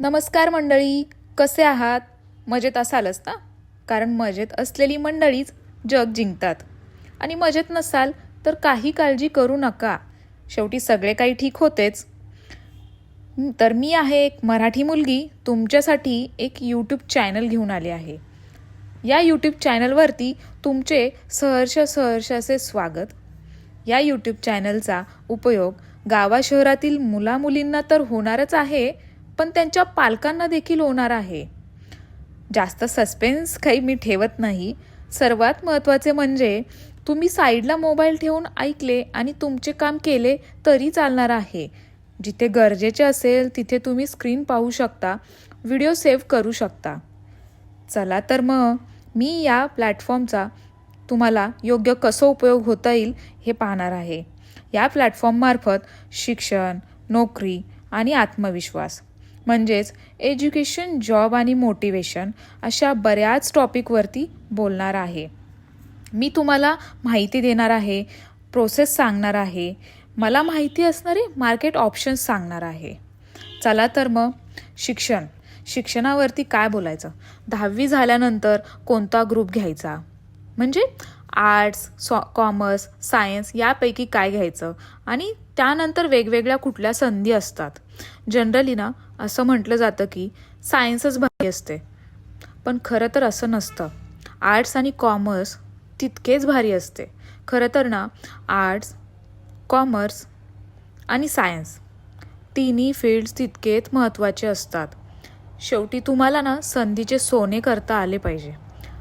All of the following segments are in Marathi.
नमस्कार मंडळी कसे आहात? मजेत असालच ना? कारण मजेत असलेली मंडळीच जग जिंकतात. आणि मजेत नसाल तर काही काळजी करू नका. शेवटी सगळे काही ठीक होतेच. तर मी आहे एक मराठी मुलगी तुमच्यासाठी एक यूट्यूब चॅनल घेऊन आले आहे. या यूट्यूब चॅनलवरती तुमचे सहर्ष सहर्ष असे स्वागत. या यूट्यूब चॅनलचा उपयोग गावा शहरातील मुलामुलींना तर होणारच आहे पण त्यांच्या पालकांना देखील होणार आहे. जास्त सस्पेन्स काही मी ठेवत नाही. सर्वात महत्त्वाचे म्हणजे तुम्ही साईडला मोबाईल ठेवून ऐकले आणि तुमचे काम केले तरी चालणार आहे. जिथे गरजेचे असेल तिथे तुम्ही स्क्रीन पाहू शकता व्हिडिओ सेव्ह करू शकता. चला तर मग मी या प्लॅटफॉर्मचा तुम्हाला योग्य कसं उपयोग होता येईल हे पाहणार आहे. या प्लॅटफॉर्ममार्फत शिक्षण नोकरी आणि आत्मविश्वास. म्हणजेच एज्युकेशन जॉब आणि मोटिवेशन अशा बऱ्याच टॉपिकवरती बोलणार आहे. मी तुम्हाला माहिती देणार आहे प्रोसेस सांगणार आहे मला माहिती असणारे मार्केट ऑप्शन्स सांगणार आहे. चला तर मग शिक्षण. शिक्षणावरती काय बोलायचं? दहावी झाल्यानंतर कोणता ग्रुप घ्यायचा? म्हणजे आर्ट्स सॉ कॉमर्स सायन्स यापैकी काय घ्यायचं? आणि त्यानंतर वेगवेगळ्या कुठल्या संधी असतात? जनरली ना असं म्हटलं जातं की सायन्सच भारी असते. पण खरं तर असं नसतं. आर्ट्स आणि कॉमर्स तितकेच भारी असते. खरं तर ना आर्ट्स कॉमर्स आणि सायन्स तिन्ही फील्ड्स तितकेच महत्त्वाचे असतात. शेवटी तुम्हाला ना संधीचे सोने करता आले पाहिजे.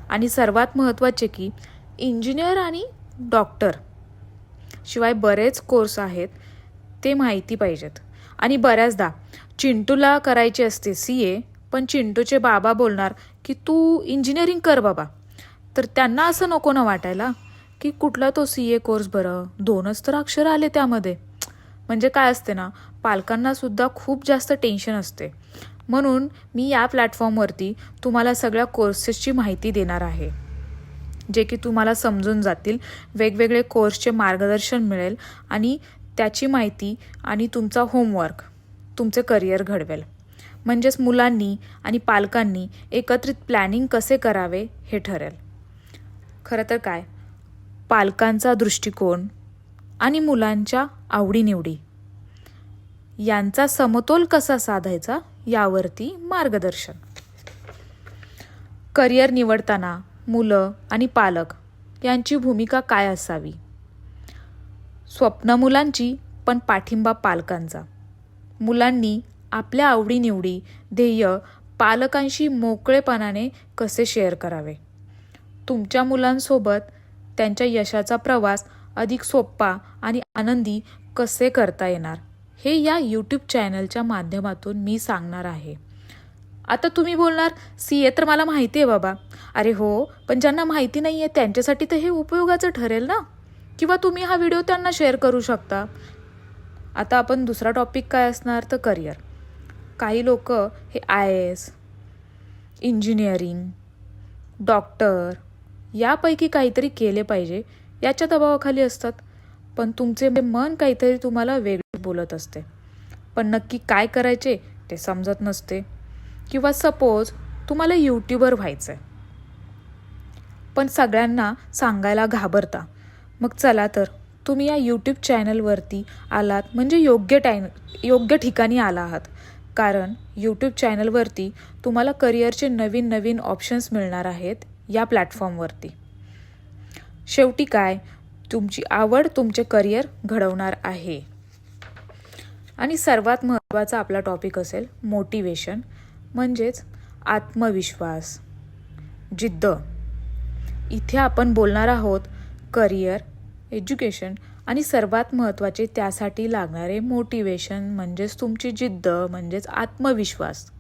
आणि सर्वात महत्त्वाचे की इंजिनियर आणि डॉक्टर शिवाय बरेच कोर्स आहेत ते माहिती पाहिजेत. आणि बऱ्याचदा चिंटूला करायची असते सी ए पण चिंटूचे बाबा बोलणार की तू इंजिनिअरिंग कर बाबा. तर त्यांना असं नको ना वाटायला की कुठला तो सी ए कोर्स बरं? दोनच तर अक्षर आले त्यामध्ये. म्हणजे काय असते ना पालकांनासुद्धा खूप जास्त टेन्शन असते. म्हणून मी या प्लॅटफॉर्मवरती तुम्हाला सगळ्या कोर्सेसची माहिती देणार आहे. जे की तुम्हाला समजून जातील. वेगवेगळे कोर्सचे मार्गदर्शन मिळेल आणि त्याची माहिती आणि तुमचा होमवर्क तुमचे करिअर घडवेल. म्हणजेच मुलांनी आणि पालकांनी एकत्रित प्लॅनिंग कसे करावे हे ठरेल. खरं तर काय? पालकांचा दृष्टिकोन आणि मुलांच्या आवडीनिवडी. यांचा समतोल कसा साधायचा यावरती मार्गदर्शन. करिअर निवडताना मुलं आणि पालक यांची भूमिका काय असावी? स्वप्न मुलांची पण पाठिंबा पालकांचा. मुलांनी आपल्या आवडीनिवडी ध्येय पालकांशी मोकळेपणाने कसे शेअर करावे? तुमच्या मुलांसोबत त्यांच्या यशाचा प्रवास अधिक सोपा आणि आनंदी कसे करता येणार? हे या यूट्यूब चॅनलच्या माध्यमातून मी सांगणार आहे. आता तुम्ही बोलणार सी ए तर मला माहिती आहे बाबा. अरे हो पण ज्यांना माहिती नाही आहे त्यांच्यासाठी तर हे उपयोगाचं ठरेल ना? किंवा तुम्ही हा व्हिडिओ त्यांना शेअर करू शकता? आता आपण दुसरा टॉपिक काय असणार तर करिअर. काही लोक हे आय एस इंजिनिअरिंग डॉक्टर यापैकी काहीतरी केले पाहिजे याच्या दबावाखाली असतात. पण तुमचे मन काहीतरी तुम्हाला वेगळे बोलत असते. पण नक्की काय करायचे ते समजत नसते. किंवा सपोज तुम्हाला यूट्यूबर व्हायचं आहे पण सगळ्यांना सांगायला घाबरता. मग चला तर तुम्ही या यूट्यूब चॅनलवरती आलात म्हणजे योग्य टाईम योग्य ठिकाणी आला आहात. कारण यूट्यूब चॅनलवरती तुम्हाला करिअरचे नवीन नवीन ऑप्शन्स मिळणार आहेत या प्लॅटफॉर्मवरती. शेवटी काय? तुमची आवड तुमचे करिअर घडवणार आहे. आणि सर्वात महत्त्वाचा आपला टॉपिक असेल मोटिवेशन. म्हणजेच आत्मविश्वास. जिद्द. इथे आपण बोलणार आहोत करिअर एज्युकेशन आणि सर्वात महत्त्वाचे त्यासाठी लागणारे मोटिवेशन म्हणजेच तुमची जिद्द म्हणजेच आत्मविश्वास.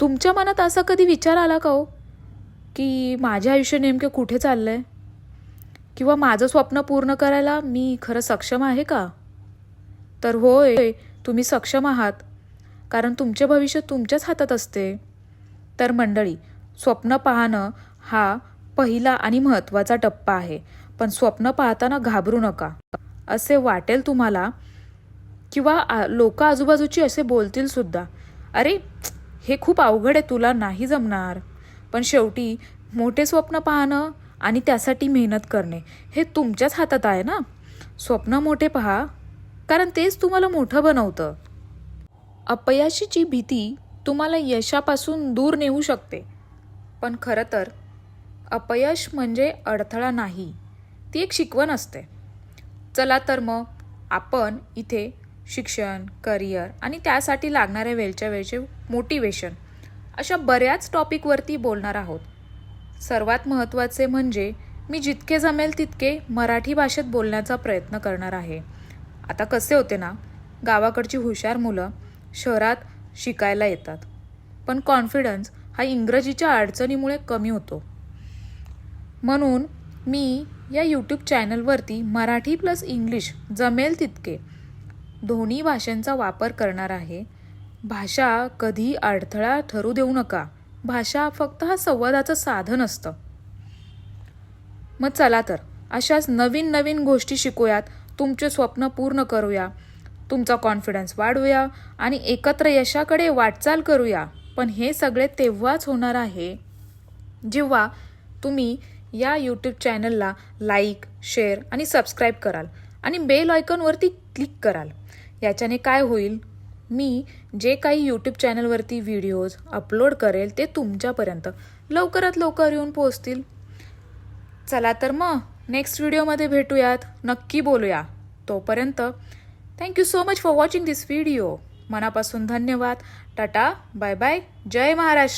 तुमच्या मनात असा कधी विचार आला का हो? की माझे आयुष्य नेमके कुठे चाललं आहे किंवा माझं स्वप्न पूर्ण करायला मी खरं सक्षम आहे का? तर होय तुम्ही सक्षम आहात. कारण तुमचे भविष्य तुमच्याच हातात असते. तर मंडळी स्वप्न पाहणं हा पहिला आणि महत्त्वाचा टप्पा आहे. पण स्वप्न पाहताना घाबरू नका. असे वाटेल तुम्हाला किंवा लोक आजूबाजूची असे बोलतील सुद्धा अरे हे खूप अवघड आहे तुला नाही जमणार. पण शेवटी मोठे स्वप्न पाहणं आणि त्यासाठी मेहनत करणे हे तुमच्याच हातात आहे ना? स्वप्न मोठे पहा कारण तेच तुम्हाला मोठं बनवतं. अपयशाची भीती तुम्हाला यशापासून दूर नेऊ शकते. पण खरं तर अपयश म्हणजे अडथळा नाही ती एक शिकवण असते. चला तर मग आपण इथे शिक्षण करिअर आणि त्यासाठी लागणाऱ्या वेळच्या वेळचे मोटिवेशन अशा बऱ्याच टॉपिकवरती बोलणार आहोत. सर्वात महत्त्वाचे म्हणजे मी जितके जमेल तितके मराठी भाषेत बोलण्याचा प्रयत्न करणार आहे. आता कसे होते ना गावाकडची हुशार मुलं शहरात शिकायला येतात. पण कॉन्फिडन्स हा इंग्रजीच्या अडचणीमुळे कमी होतो. म्हणून मी या यूट्यूब चॅनलवरती मराठी प्लस इंग्लिश जमेल तितके दोन्ही भाषांचा वापर करणार आहे. भाषा कधी अडथळा ठरू देऊ नका. भाषा फक्त हा संवादाचं साधन असतं. मग चला तर अशाच नवीन नवीन गोष्टी शिकूयात. तुमचे स्वप्न पूर्ण करूया. तुमचा कॉन्फिडन्स वाढवूया आणि एकत्र यशाकडे वाटचाल करूया. पण हे सगळे तेव्हाच होणार आहे जेव्हा तुम्ही या यूट्यूब चॅनलला लाईक शेअर आणि सबस्क्राईब कराल आणि बेल आयकॉनवरती क्लिक कराल. याच्याने काय होईल? मी जे काही यूट्यूब चॅनलवरती व्हिडिओज अपलोड करेल ते तुमच्यापर्यंत लवकरात लवकर येऊन पोहोचतील. चला तर मग नेक्स्ट व्हिडिओमध्ये भेटूयात. नक्की बोलूया. तोपर्यंत thank you so much for watching this video मनापासून धन्यवाद. टाटा बाय बाय जय महाराष्ट्र.